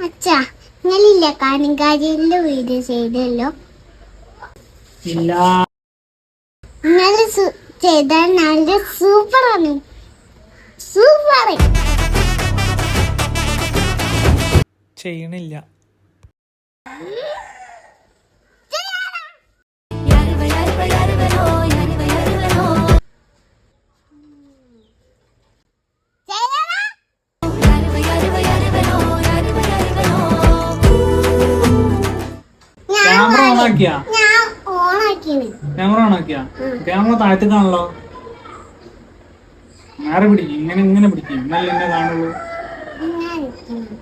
അച്ഛാ നിങ്ങളില്ല കാനിങ്കാരിയിലെ വീഡിയോ ചെയ്തല്ലോ? ഇല്ല. നിങ്ങൾ ചെയ്ത നല്ല സൂപ്പറാണ്. സൂപ്പർ ചെയ്യണില്ല. യാരവ യാരവ ആക്കിയാ ഞാൻ ഓണാക്കിന് ക്യാമറ ഓൺ ആക്കിയാ ക്യാമറ താഴ്ത്തിക്കാണല്ലോ. നേരെ പിടിക്കും? ഇങ്ങനെ ഇങ്ങനെ പിടിക്കും. ഇന്നല്ല എന്നെ കാണുള്ളൂ.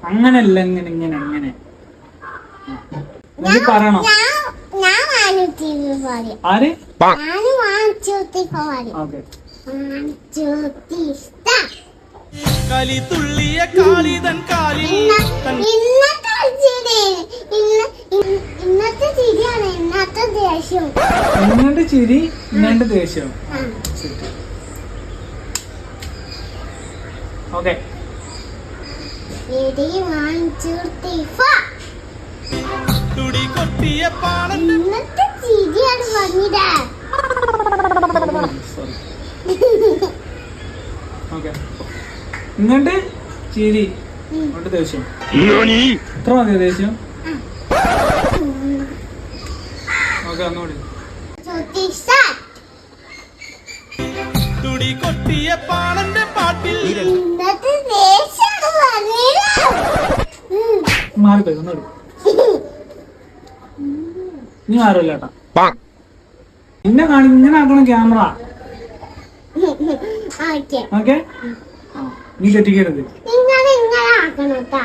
അങ്ങനല്ല ഇങ്ങനെ ഇങ്ങനെ അങ്ങനെ. എനിക്ക് പറയണോ? ആര്? ഓക്കെ. കലി തുള്ളിയ കാളിതൻ കാലിൽ ഇന്നത്തെ ചിരി ഇന്ന ഇന്ന- ഇന്നത്തെ ചിരിയാണ് ഇന്നത്തെ ദേഷ്യം ഇങ്ങോട്ട് ചിരി ഇങ്ങോട്ട് ദേഷ്യം. ഓക്കെ. ഇന്നത്തെ ചിരിയാണ് ഇങ്ങോട്ട് ചിരി ഇങ്ങോട്ട് ദേഷ്യം എത്ര മതി ദേഷ്യം ഓക്കെ ഒന്നുകൂടി തുടി കൊട്ടിയ പാണന്റെ പാട്ടിൽ. പറഞ്ഞത് ഉം. മാറിപ്പോയി നീ മാറില്ല കേട്ടാ. എന്നെ കാണി ഇങ്ങനെ ആക്കണം ക്യാമറ. ഓക്കെ. ഓക്കെ? നീ തെറ്റിക്കരുത്. ഇങ്ങനെ ഇങ്ങനെ ആക്കണം കേട്ടാ.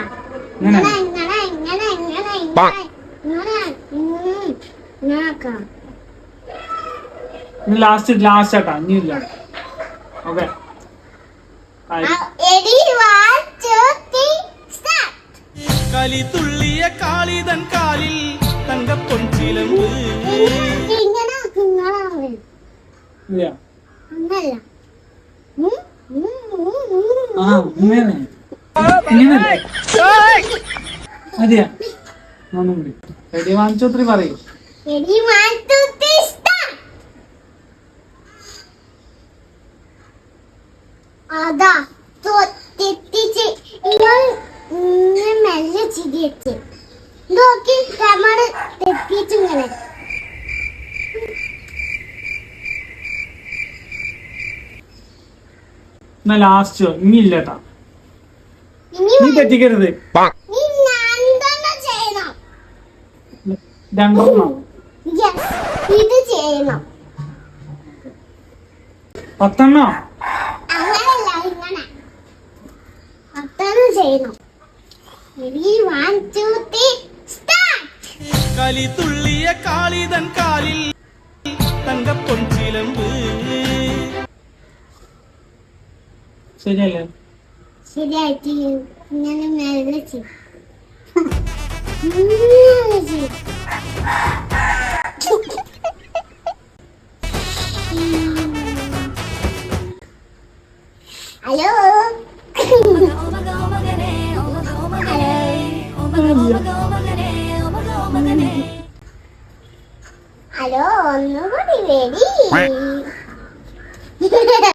ഇങ്ങനെ. ഇങ്ങനെ ഇങ്ങനെ ഇങ്ങനെ ഇങ്ങനെ ഇങ്ങനെ ഇങ്ങനെ ഉം. ഇങ്ങനെ ആക്കണം ഇനി ലാസ്റ്റ് ലാസ്റ്റ് ആട്ടാ ഇനി ഇല്ല. ഓക്കെ കളി തുള്ളിയ കാളിതൻ കാലിൽ തങ്കപ്പൊൻചിലമ്പ് അതെയാ ഒന്നും കൂടി. റെഡി വാങ്ങിച്ചോത്രി പറയൂ. വാച്ച് തീ സ്റ്റാർട്ട് അതാ തെറ്റിച്ച് ഇങ്ങൾ ഇങ്ങനെ മെല്ലെ ചിരിയച്ച് നോക്കി ക്യാമറ തെറ്റിച്ചിങ്ങനെ എന്നാ ലാസ്റ്റ് ഇനി ഇല്ല കേട്ടാ ഇനി നീ തെറ്റിക്കരുത് രണ്ടെണ്ണം. ഇത് ചെയ്യണം. പത്തെണ്ണോ? അങ്ങനെയല്ല ഇങ്ങനെ. പത്തെണ്ണം ചെയ്യണം. One two start! കലി തുള്ളിയ കാളിതൻ കാലിൽ തങ്കപ്പൊൻചിലമ്പ്. ശരിയല്ലേ? ശരിയായിട്ട് ഇങ്ങനെ മേലെ ചെയ്യും. ഇങ്ങനെ ചെയ്യും. ഹലോ ഹലോ ഒന്നുകൂടി ready?